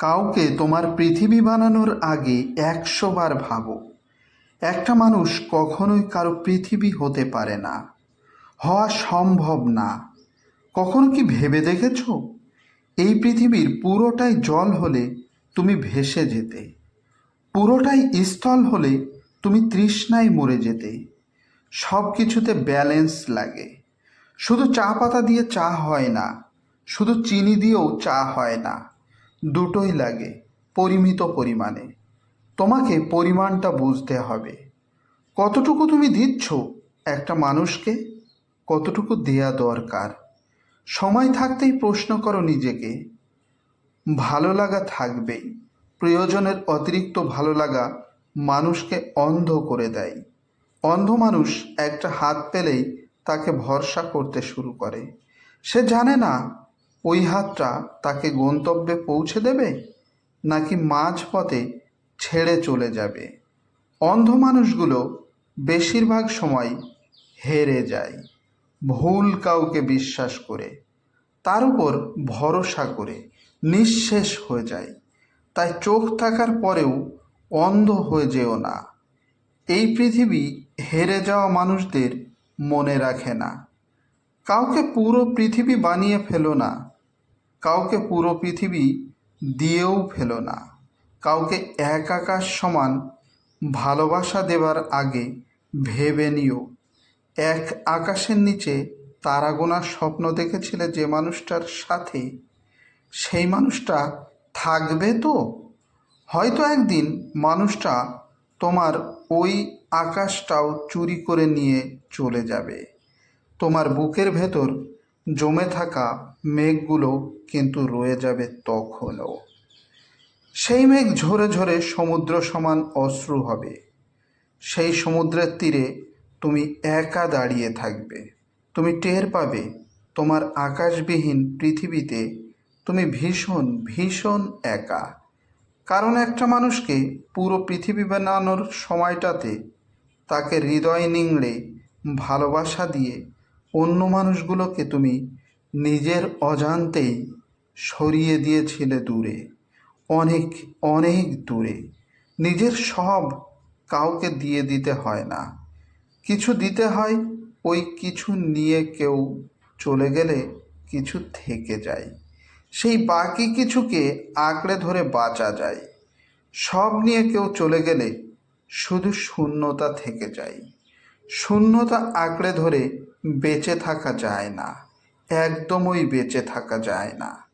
কাউকে তোমার পৃথিবী বানানোর আগে একশো বার ভাবো। একটা মানুষ কখনোই কারও পৃথিবী হতে পারে না। হওয়া সম্ভব না। কখনো কি ভেবে দেখেছ? এই পৃথিবীর পুরোটাই জল হলে তুমি ভেসে যেতে। পুরোটাই স্থল হলে তুমি তৃষ্ণায় মরে যেতে। সব কিছুতে ব্যালেন্স লাগে। শুধু চা পাতা দিয়ে চা হয় না, শুধু চিনি দিয়েও চা হয় না। দুটোই লাগে, পরিমিত পরিমাণে। তোমাকে পরিমাণটা বুঝতে হবে। কতটুকু তুমি দিচ্ছ একটা মানুষকে, কতটুকু দেয়া দরকার। সময় থাকতেই প্রশ্ন করো নিজেকে। ভালো লাগা থাকবেই। প্রয়োজনের অতিরিক্ত ভালো লাগা মানুষকে অন্ধ করে দেয়। অন্ধ মানুষ একটা হাত পেলেই তাকে ভরসা করতে শুরু করে। সে জানে না ওই হাতটা তাকে গন্তব্যে পৌঁছে দেবে? নাকি মাঝপথে ছেড়ে চলে যাবে? অন্ধ মানুষগুলো বেশিরভাগ সময় হেরে যায়, ভুল কাউকে বিশ্বাস করে, তার উপর ভরসা করে, নিঃশেষ হয়ে যায়। তাই চোখ থাকার পরেও অন্ধ হয়ে যেও না। এই পৃথিবী হেরে যাওয়া মানুষদের মনে রাখে না। কাউকে পুরো পৃথিবী বানিয়ে ফেলো না। কাউকে পুরো পৃথিবী দিয়েও ফেলো না। কাউকে এক আকাশ সমান ভালোবাসা দেবার আগে ভেবে নিও। এক আকাশের নিচে তারা গোনার স্বপ্ন দেখেছিলে যে মানুষটার সাথে? সেই মানুষটা থাকবে তো? হয়তো একদিন মানুষটা তোমার ওই আকাশটাও চুরি করে নিয়ে চলে যাবে। তোমার বুকের ভেতর জমে থাকা মেঘগুলো কিন্তু রয়ে যাবে তখনও। সেই মেঘ ঝরে ঝরে সমুদ্র সমান অশ্রু হবে। সেই সমুদ্রের তীরে তুমি একা দাঁড়িয়ে থাকবে। তুমি টের পাবে তোমার আকাশবিহীন পৃথিবীতে তুমি ভীষণ ভীষণ একা। কারণ একটা মানুষকে পুরো পৃথিবী বানানোর সময়টাতে তাকে হৃদয় নিংড়ে ভালোবাসা দিয়ে অন্য মানুষগুলোকে তুমি নিজের অজান্তেই সরিয়ে দিয়েছিলে দূরে, অনেক অনেক দূরে। নিজের সব কাউকে দিয়ে দিতে হয় না। কিছু দিতে হয়, ওই কিছু নিয়ে কেউ চলে গেলে কিছু থেকে যায়। সেই বাকি কিছুকে আঁকড়ে ধরে বাঁচা যায়। সব নিয়ে কেউ চলে গেলে শুধু শূন্যতা থেকে যায়। শূন্যতা আঁকড়ে ধরে বেঁচে থাকা যায় না একদমই বেঁচে থাকা যায় না।